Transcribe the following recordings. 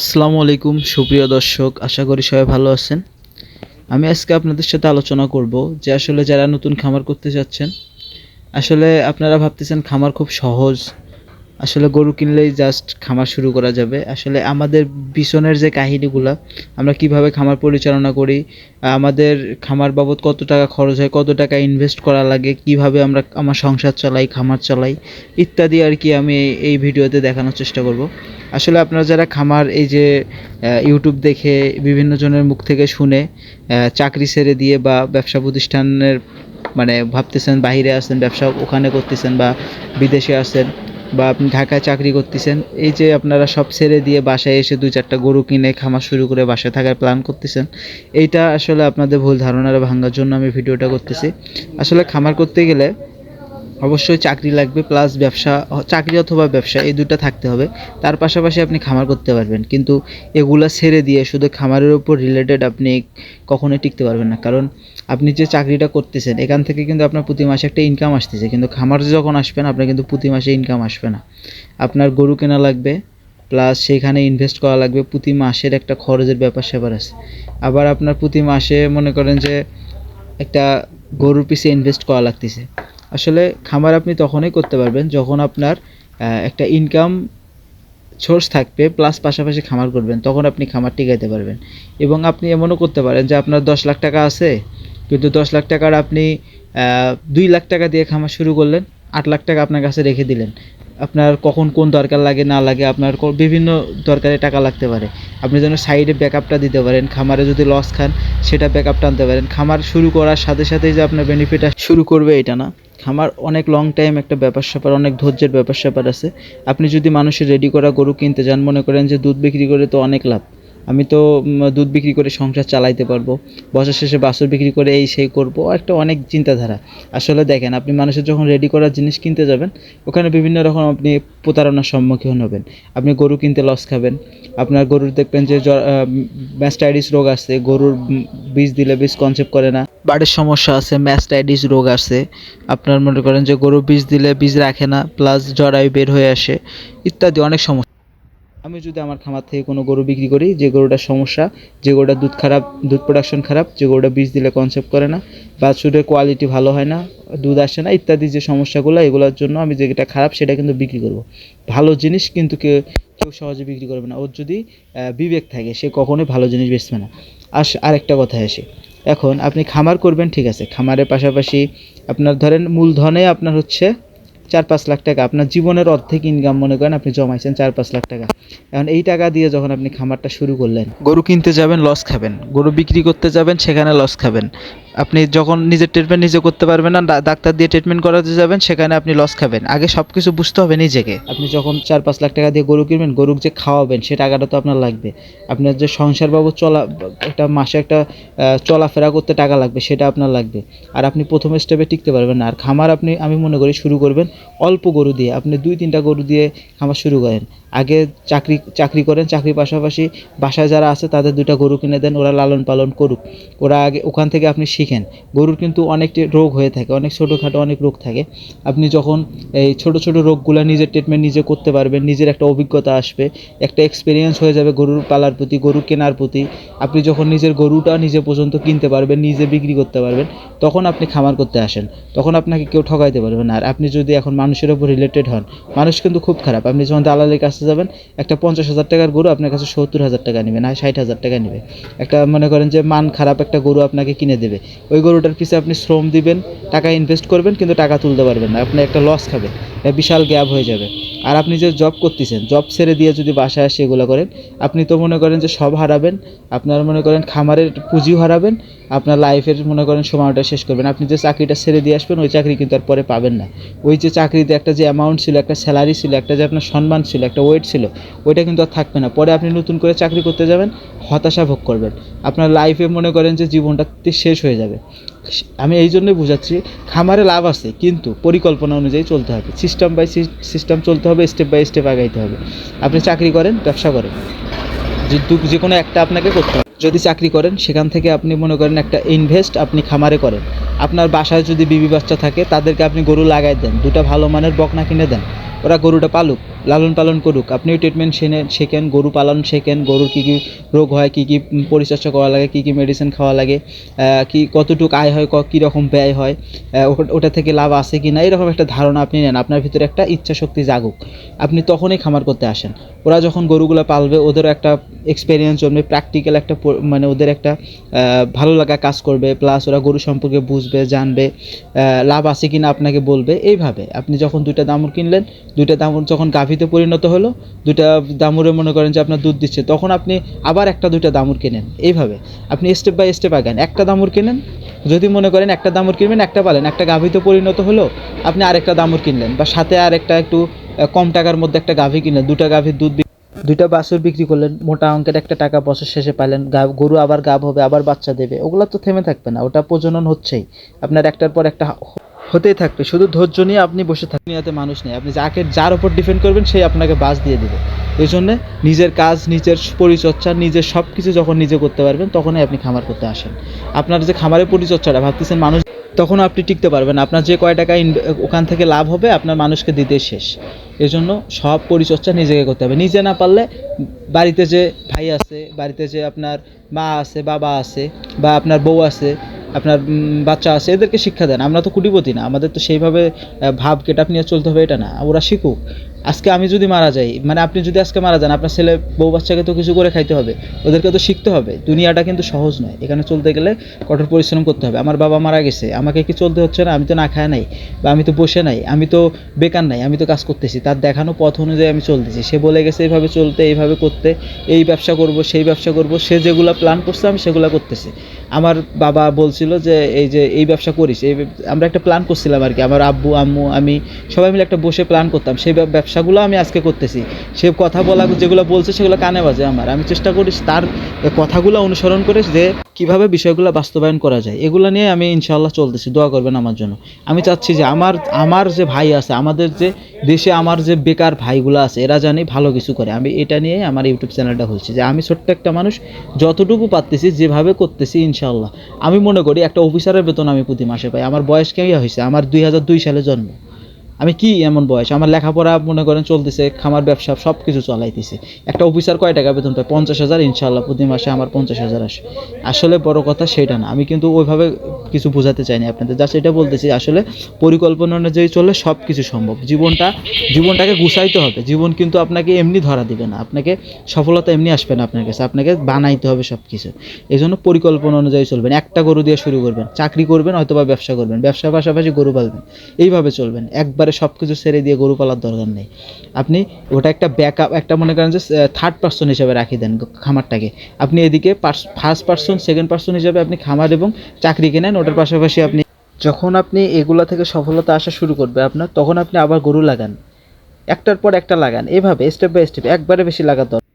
আসসালামু আলাইকুম, সুপ্রিয় দর্শক, আশা করি সবাই ভালো আছেন। আমি আজকে আপনাদের সাথে আলোচনা করব যে আসলে যারা নতুন খামার করতে যাচ্ছেন, আসলে আপনারা ভাবতেছেন খামার খুব সহজ আসলে গরু কিনলেই জাস্ট খামার শুরু করা যাবে। আসলে আমাদের পিছনের যে কাহিনীগুলো, আমরা কীভাবে খামার পরিচালনা করি, আমাদের খামার বাবদ কত টাকা খরচ হয়, কত টাকা ইনভেস্ট করা লাগে, কীভাবে আমরা আমার সংসার চালাই, খামার চালাই, ইত্যাদি আর কি আমি এই- ভিডিওতে দেখানোর চেষ্টা করব। আসলে আপনারা যারা খামার এই যে ইউটিউব দেখে বিভিন্ন জনের মুখ থেকে শুনে চাকরি ছেড়ে দিয়ে বা ব্যবসা প্রতিষ্ঠানের মানে ভাবতেছেন বাইরে আছেন ব্যবসা ওখানে করতেছেন বা বিদেশে আছেন বা আপনি ঢাকায় চাকরি করতেছেন, এই যে আপনারা সব ছেড়ে দিয়ে বাসায় এসে দুই চারটা গরু কিনে খামার শুরু করে বাসায় থাকার প্ল্যান করতেছেন, এইটা আসলে আপনাদের ভুল ধারণার ভাঙার জন্য আমি ভিডিওটা করতেছি। আসলে খামার করতে গেলে অবশ্যই চাকরি লাগবে প্লাস ব্যবসা, চাকরি অথবা ব্যবসা, এই দুটা থাকতে হবে। তার পাশাপাশি আপনি খামার করতে পারবেন। কিন্তু এগুলা ছেড়ে দিয়ে শুধু খামারের উপর রিলেটেড আপনি কখনোই টিকতে পারবেন না। কারণ আপনি যে চাকরিটা করতেছেন, এখান থেকে কিন্তু আপনার প্রতি মাসে একটা ইনকাম আসতেছে। কিন্তু খামারে যখন আসবেন, আপনার কিন্তু প্রতি মাসে ইনকাম আসবে না। আপনার গরু কেনা লাগবে প্লাস সেখানে ইনভেস্ট করা লাগবে। প্রতি মাসের একটা খরচের ব্যাপার স্যাপার আছে। আবার আপনার প্রতি মাসে মনে করেন যে একটা গরুর পিছে ইনভেস্ট করা লাগতেছে। আসলে খামার আপনি তখনই করতে পারবেন যখন আপনার একটা ইনকাম সোর্স থাকবে প্লাস পাশাপাশি খামার করবেন, তখন আপনি খামার টিকাইতে পারবেন। এবং আপনি এমনও করতে পারেন যে আপনার দশ লাখ টাকা আছে, কিন্তু দশ লাখ টাকার আপনি দুই লাখ টাকা দিয়ে খামার শুরু করলেন, আট লাখ টাকা আপনার কাছে রেখে দিলেন। আপনার কখন কোন দরকার লাগে, না লাগে, আপনার বিভিন্ন দরকারে টাকা লাগতে পারে। আপনি যেন সাইডে ব্যাকআপটা দিতে পারেন, খামারে যদি লস খান, সেটা ব্যাকআপটা আনতে পারেন। খামার শুরু করার সাথে সাথেই যে আপনার বেনিফিট শুরু করবে, এটা না। খামার অনেক লং টাইম একটা ব্যাপার স্যাপার, অনেক ধৈর্যের ব্যাপার স্যাপার আছে। আপনি যদি মানুষের রেডি করা গরু কিনতে যান, মনে করেন যে দুধ বিক্রি করে তো অনেক লাভ। আমি তো দুধ বিক্রি করে সংসার চালাইতে পারব, বছর শেষে বাছুর বিক্রি করে এই সেই করব একটা অনেক চিন্তাধারা। আসলে দেখেন, আপনি মানুষের যখন রেডি করার জিনিস কিনতে যাবেন, ওখানে বিভিন্ন রকম আপনি প্রতারণার সম্মুখীন হবেন। আপনি গরু কিনতে লস খাবেন, আপনার গরুর দেখবেন যে ম্যাস্টাইডিস রোগ আছে গরুর বীজ দিলে বীজ কনসেপ্ট করে না, বাড়ির সমস্যা আছে ম্যাস্টাইডিস রোগ আছে আপনার মনে করেন যে গরু বীজ দিলে বীজ রাখে না প্লাস জরায়ু বের হয়ে আসে, ইত্যাদি অনেক সমস্যা। আমি যদি আমার খামার থেকে কোনো গরু বিক্রি করি, যে গরুটার সমস্যা, যে গরুটার দুধ খারাপ, দুধ প্রোডাকশন খারাপ, যে গরুটা বীজ দিলে কনসেপ্ট করে না বাছুরের কোয়ালিটি ভালো হয় না, দুধ আসে না, ইত্যাদি যে সমস্যাগুলো, এগুলোর জন্য আমি যেটা খারাপ সেটা কিন্তু বিক্রি করব। ভালো জিনিস কিন্তু কেউ কেউ সহজে বিক্রি করবে না। ওর যদি বিবেক থাকে, সে কখনোই ভালো জিনিস বেচবে না। আস, আরেকটা কথা আসে। এখন আপনি খামার করবেন, ঠিক আছে। খামারের পাশাপাশি আপনার ধরেন মূলধনে আপনার হচ্ছে চার পাঁচ লাখ টাকা। আপনার জীবনের অর্ধেক ইনকাম মনে করেন আপনি জমাইছেন চার পাঁচ লাখ টাকা। এখন এই টাকা দিয়ে যখন আপনি খামারটা শুরু করলেন, গরু কিনতে যাবেন লস খাবেন। গরু বিক্রি করতে যাবেন, সেখানে লস খাবেন। আপনি যখন নিজের ট্রিটমেন্ট নিজে করতে পারবেন না ডাক্তার দিয়ে ট্রিটমেন্ট করাতে যাবেন, সেখানে আপনি লস খাবেন। আগে সব কিছু বুঝতে হবে নিজেকে। আপনি যখন চার পাঁচ লাখ টাকা দিয়ে গরু কিনবেন গরু যে খাওয়াবেন, সে টাকাটা তো আপনার লাগবে। আপনার যে সংসার বাবদ চলা, একটা মাসে একটা চলাফেরা করতে টাকা লাগবে, সেটা আপনার লাগবে। আর আপনি প্রথম স্টেপে টিকতে পারবেন না। আর খামার আপনি, আমি মনে করি, শুরু করবেন অল্প গরু দিয়ে। আপনি দুই তিনটা গরু দিয়ে খামার শুরু করেন। আগে চাকরি চাকরি করেন চাকরির পাশাপাশি বাসায় যারা আছে তাদের দুইটা গরু কিনে দেন, ওরা লালন পালন করুক। ওরা আগে ওখান থেকে আপনি শিখেন। গরুর কিন্তু অনেকটি রোগ হয়ে থাকে, অনেক ছোটোখাটো অনেক রোগ থাকে। আপনি যখন এই ছোট ছোট রোগগুলো নিজের ট্রিটমেন্ট নিজে করতে পারবেন, নিজের একটা অভিজ্ঞতা আসবে, একটা এক্সপিরিয়েন্স হয়ে যাবে গরুর পালার প্রতি, গরু কেনার প্রতি। আপনি যখন নিজের গরুটা নিজে পর্যন্ত কিনতে পারবেন, নিজে বিক্রি করতে পারবেন, তখন আপনি খামার করতে আসেন। তখন আপনাকে কেউ ঠকাইতে পারবে না। আর আপনি যদি এখন মানুষের উপর রিলেটেড হন, মানুষ কিন্তু খুব খারাপ। আপনি যখন দালালের কাছে যাবেন, একটা পঞ্চাশ হাজার টাকার গরু আপনার কাছে সত্তর হাজার টাকা নেবে, না ষাট হাজার টাকা নেবে। একটা মনে করেন যে মান খারাপ একটা গরু আপনাকে কিনে দেবে। ওই গরুটার পিছিয়ে আপনি শ্রম দিবেন, টাকা ইনভেস্ট করবেন, কিন্তু টাকা তুলতে পারবেন না। আপনি একটা লস খাবেন বিশাল গ্যাপ হয়ে যাবে। আর আপনি যে জব করতেছেন জব ছেড়ে দিয়ে যদি বাসায় আসে এগুলো করেন, আপনি তো মনে করেন যে সব হারাবেন, আপনার মনে করেন খামারের পুঁজিও হারাবেন, আপনার লাইফের মনে করেন সময়টা শেষ করবেন। আপনি যে চাকরিটা ছেড়ে দিয়ে আসবেন, ওই চাকরি কিন্তু আর পরে পাবেন না। ওই যে চাকরিতে একটা যে অ্যামাউন্ট ছিল, একটা স্যালারি ছিল, একটা যে আপনার সম্মান ছিল, একটা ওয়েট ছিল, ওইটা কিন্তু আর থাকবে না। পরে আপনি নতুন করে চাকরি করতে যাবেন, হতাশা ভোগ করবেন। আপনার লাইফে মনে করেন যে জীবনটা শেষ হয়ে যাবে। আমি এই জন্যই বোঝাচ্ছি, খামারে লাভ আছে, কিন্তু পরিকল্পনা অনুযায়ী চলতে হবে। সিস্টেম বাই সিস্টেম চলতে হবে স্টেপ বাই স্টেপ আগাইতে হবে। আপনি চাকরি করেন, ব্যবসা করেন। যে কোনো একটা আপনাকে করতে হবে। যদি চাকরি করেন, সেখান থেকে আপনি মনে করেন একটা ইনভেস্ট আপনি খামারে করেন। আপনার বাসায় যদি বিবি বাচ্চা থাকে, তাদেরকে আপনি গরু লাগাই দেন, দুটো ভালো মানের বকনা কিনে দেন। ওরা গরুটা পালুক, লালন পালন করুক। আপনি ট্রিটমেন্ট শেখেন, গরু পালন শেখেন, গরুর কী কী রোগ হয়, কী কী পরিচর্যা করা লাগে, কী কী মেডিসিন খাওয়া লাগে কি কতটুকু আয় হয়, ক- রকম ব্যয় হয় ওটা- ওটা থেকে লাভ আছে কি না এরকম একটা ধারণা আপনি নেন। আপনার ভিতরে একটা ইচ্ছা শক্তি জাগুক। আপনি তখনই খামার করতে আসেন। ওরা যখন গরুগুলো পালবে, ওদেরও একটা এক্সপেরিয়েন্স জন্মে প্র্যাকটিক্যাল একটা মানে ওদের একটা ভালো লাগা কাজ করবে প্লাস ওরা গরু সম্পর্কে বুঝবে, জানবে লাভ আছে কি না আপনাকে বলবে, এইভাবে। আপনি যখন দুইটা দামুর কিনলেন দুইটা দামুর যখন গাভীতে পরিণত হলো, দুইটা দামুরে মনে করেন যে আপনার দুধ দিচ্ছে, তখন আপনি আবার একটা দুইটা দামুর কেনেন। এইভাবে আপনি স্টেপ বাই স্টেপ আগান। একটা দামুর কেনেন, যদি মনে করেন একটা দামুর কিনবেন, একটা পালেন। একটা গাভীতে পরিণত হলো, আপনি আরেকটা দামুর কিনলেন বা সাথে আর একটা একটু কম টাকার মধ্যে একটা গাভী কিনলেন। দুটা গাভীর দুধ দুইটা বাছুর বিক্রি করলেন, মোটা অঙ্কের একটা টাকা বছর শেষে পাইলেন গরু আবার গাভ হবে, আবার বাচ্চা দেবে, ওগুলো তো থেমে থাকবে না, ওটা প্রজনন হচ্ছেই। আপনার একটার পর একটা হতেই থাকবে। শুধু ধৈর্য নিয়ে আপনি বসে থাকবেন দুনিয়াতে মানুষ নেই। আপনি যাকে যার উপর ডিপেন্ড করবেন সেই আপনাকে বাস দিয়ে দেবে। এই জন্য নিজের কাজ, নিজের পরিচর্চা নিজের সব কিছু যখন নিজে করতে পারবেন, তখনই আপনি খামার করতে আসেন। আপনার যে খামারের পরিচর্চাটা ভাবতেছেন মানুষ তখন আপনি টিকতে পারবেন আপনার যে কয় টাকা ওখান থেকে লাভ হবে, আপনার মানুষকে দিতে শেষ। এই জন্য সব পরিচর্চা নিজেকে করতে হবে। নিজে না পারলে বাড়িতে যে ভাই আছে, বাড়িতে যে আপনার মা আছে, বাবা আছে, বা আপনার বউ আছে আপনার বাচ্চা আছে, এদেরকে শিক্ষা দেন। আমরা তো কুটিপতি না, আমাদের তো সেইভাবে ভাব কেটাপ নিয়ে চলতে হবে, এটা না। ওরা শিখুক। আজকে আমি যদি মারা যাই মানে আপনি যদি আজকে মারা যান, আপনার ছেলে, বউ বাচ্চাকে তো কিছু করে খাইতে হবে, ওদেরকে তো শিখতে হবে। দুনিয়াটা কিন্তু সহজ নয়, এখানে চলতে গেলে কঠোর পরিশ্রম করতে হবে। আমার বাবা মারা গেছে, আমাকে কি চলতে হচ্ছে না? আমি তো না খায় নাই, বা আমি তো বসে নাই, আমি তো বেকার নাই, আমি তো কাজ করতেছি, তার দেখানো পথ অনুযায়ী আমি চলতেছি। সে বলে গেছে, এইভাবে চলতে, এইভাবে করতে, এই ব্যবসা করব, সেই ব্যবসা করব, সে যেগুলো প্ল্যান করছে, আমি সেগুলো করতেছি। আমার বাবা বলছিল যে, এই যে, এই ব্যবসা করিস। এই আমরা একটা প্ল্যান করছিলাম আর কি আমার আব্বু, আম্মু, আমি সবাই মিলে একটা বসে প্ল্যান করতাম। সেই ব্যবসাগুলো আমি আজকে করতেছি। সে কথা বলা, যেগুলো বলছে সেগুলো কানে বাজে আমার। আমি চেষ্টা করিস তার কথাগুলো অনুসরণ করে যে, কীভাবে বিষয়গুলো বাস্তবায়ন করা যায়। এগুলো নিয়ে আমি ইনশাল্লাহ চলতেছি। দোয়া করবেন আমার জন্য। আমি চাচ্ছি যে, আমার আমার যে ভাই আছে, আমাদের যে দেশে আমার যে বেকার ভাইগুলো আছে, এরা জানি ভালো কিছু করে। আমি এটা নিয়ে আমার ইউটিউব চ্যানেলটা খুলছি যে আমি ছোট্ট একটা মানুষ, যতটুকু পারতেছি যেভাবে করতেছি ইনশাল্লাহ আমি মনে করি একটা অফিসারের বেতন আমি প্রতি মাসে পাই। আমার বয়স কেমন হয়েছে আমার দুই হাজার দুই সালে জন্ম। আমি কি এমন বয়স? আমার লেখাপড়া মনে করেন চলতেছে, খামার ব্যবসা সব কিছু চলাইতেছে। একটা অফিসার কয় টাকা বেতন পায়? পঞ্চাশ হাজার ইনশাল্লাহ প্রতি মাসে আমার পঞ্চাশ হাজার আসে। আসলে বড় কথা সেটা না। আমি কিন্তু ওইভাবে কিছু বোঝাতে চাইনি আপনাদের। জাস্ট এটা বলতেছি, আসলে পরিকল্পনা অনুযায়ী চললে সব কিছু সম্ভব। জীবনটা, জীবনটাকে গুছাইতে হবে। জীবন কিন্তু আপনাকে এমনি ধরা দিবে না। আপনাকে সফলতা এমনি আসবে না আপনার কাছে। আপনাকে বানাইতে হবে সব কিছু এই জন্য পরিকল্পনা অনুযায়ী চলবেন। একটা গরু দিয়ে শুরু করবেন। চাকরি করবেন হয়তো বা ব্যবসা করবেন। ব্যবসার পাশাপাশি গরু পালবেন। এইভাবে চলবেন। একবারে সব কিছু ছেড়ে দিয়ে গরু পালার দরকার নেই। আপনি ওটা একটা ব্যাকআপ একটা মনে করেন যে থার্ড পার্সন হিসাবে রাখি দেন খামারটাকে। আপনি এদিকে ফার্স্ট পার্সন সেকেন্ড পার্সন হিসাবে আপনি খামার এবং চাকরি কেনেন, ওটার পাশাপাশি আপনি যখন আপনি এগুলা থেকে সফলতা আসা শুরু করবে আপনার, তখন আপনি আবার গরু লাগান। একটার পর একটা লাগান। এভাবে স্টেপ বাই স্টেপ একবারে বেশি দরকার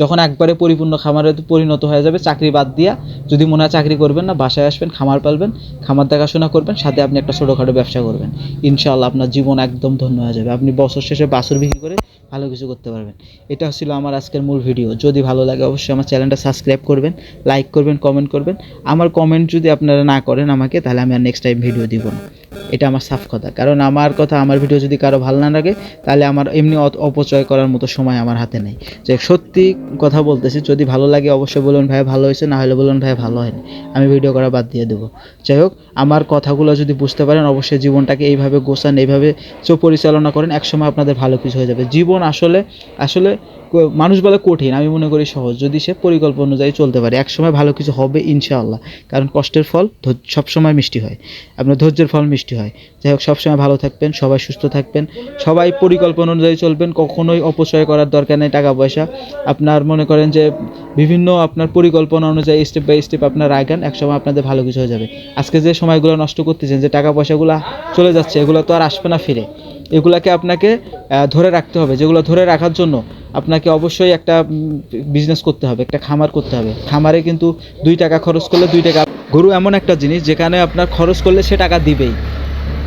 যখন একবারে পরিপূর্ণ খামারে পরিণত হয়ে যাবে, চাকরি বাদ দিয়া যদি মনে হয় চাকরি করবেন না, বাসায় আসবেন, খামার পালবেন, খামার দেখাশোনা করবেন, সাথে আপনি একটা ছোটোখাটো ব্যবসা করবেন। ইনশাআল্লাহ আপনার জীবন একদম ধন্য হয়ে যাবে। আপনি বছর শেষে বাছুর বিক্রি করে ভালো কিছু করতে পারবেন। এটা ছিল আমার আজকের মূল ভিডিও। যদি ভালো লাগে অবশ্যই আমার চ্যানেলটা সাবস্ক্রাইব করবেন, লাইক করবেন, কমেন্ট করবেন। আমার কমেন্ট যদি আপনারা না করেন আমাকে, তাহলে আমি আর নেক্সট টাইম ভিডিও দিব না। এটা আমার সাফ কথা। কারণ আমার কথা, আমার ভিডিও যদি কারও ভালো না লাগে, তাহলে আমার এমনি অপচয় করার মতো সময় আমার হাতে নেই। যে সত্যি কথা বলতেছি, যদি ভালো লাগে অবশ্যই বলুন, ভাই, ভালো হয়েছে? না হলে বলুন, ভাই, ভালো হয়নি। আমি ভিডিও করা বাদ দিয়ে দেবো। যাই হোক, আমার কথাগুলো যদি বুঝতে পারেন, অবশ্যই জীবনটাকে এইভাবে গোছান, এইভাবে পরিচালনা করেন, একসময় আপনাদের ভালো কিছু হয়ে যাবে। জীবন আসলে আসলে মানুষ বলে কঠিন, আমি মনে করি সহজ। যদি সে পরিকল্পনা অনুযায়ী চলতে পারে, একসময় ভালো কিছু হবে ইনশাআল্লাহ। কারণ কষ্টের ফল সবসময় মিষ্টি হয়। আপনার ধৈর্যের ফল মিষ্টি হয়। যাই হোক, সবসময় ভালো থাকবেন, সবাই সুস্থ থাকবেন। সবাই পরিকল্পনা অনুযায়ী চলবেন, কখনোই অপচয় করার দরকার নেই টাকা পয়সা আপনার মনে করেন যে বিভিন্ন আপনার পরিকল্পনা অনুযায়ী স্টেপ বাই স্টেপ আপনার আগান, একসময় আপনাদের ভালো কিছু হয়ে যাবে। আজকে যে সময়গুলো নষ্ট করতেছেন, যে টাকা পয়সাগুলো চলে যাচ্ছে, এগুলো তো আর আসবে না ফিরে। এগুলাকে আপনাকে ধরে রাখতে হবে। যেগুলো ধরে রাখার জন্য আপনাকে অবশ্যই একটা বিজনেস করতে হবে, একটা খামার করতে হবে। খামারে কিন্তু দুই টাকা খরচ করলে দুই টাকা, গরু এমন একটা জিনিস যেখানে আপনার খরচ করলে সে টাকা দিবেই।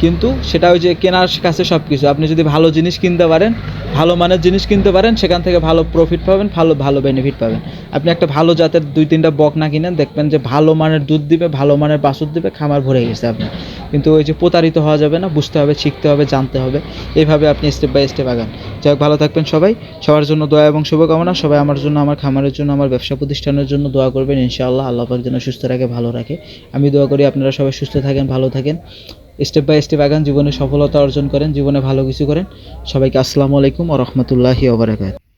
কিন্তু সেটা ওই যে কেনার কাছে সব কিছু আপনি যদি ভালো জিনিস কিনতে পারেন, ভালো মানের জিনিস কিনতে পারেন, সেখান থেকে ভালো প্রফিট পাবেন, ভালো ভালো বেনিফিট পাবেন। আপনি একটা ভালো জাতের দুই তিনটা বক না কিনেন, দেখবেন যে ভালো মানের দুধ দিবে, ভালো মানের বাছুর দিবে, খামার ভরে গেছে আপনার। কিন্তু ওই যে প্রতারিত হওয়া যাবে না, বুঝতে হবে, শিখতে হবে, জানতে হবে। এইভাবে আপনি স্টেপ বাই স্টেপ আগান। যাই হোক, ভালো থাকবেন সবাই। সবার জন্য দোয়া এবং শুভকামনা। সবাই আমার জন্য, আমার খামারের জন্য, আমার ব্যবসা প্রতিষ্ঠানের জন্য দোয়া করবেন। ইনশাআল্লাহ আল্লাহ পাক যেন সুস্থ রাখে, ভালো রাখে। আমি দোয়া করি আপনারা সবাই সুস্থ থাকেন, ভালো থাকেন। স্টেপ বাই স্টেপ আগান, জীবনে সফলতা অর্জন করেন, জীবনে ভালো কিছু করেন। সবাইকে আসসালামু আলাইকুম ও রহমতুল্লাহি ওবরাকাত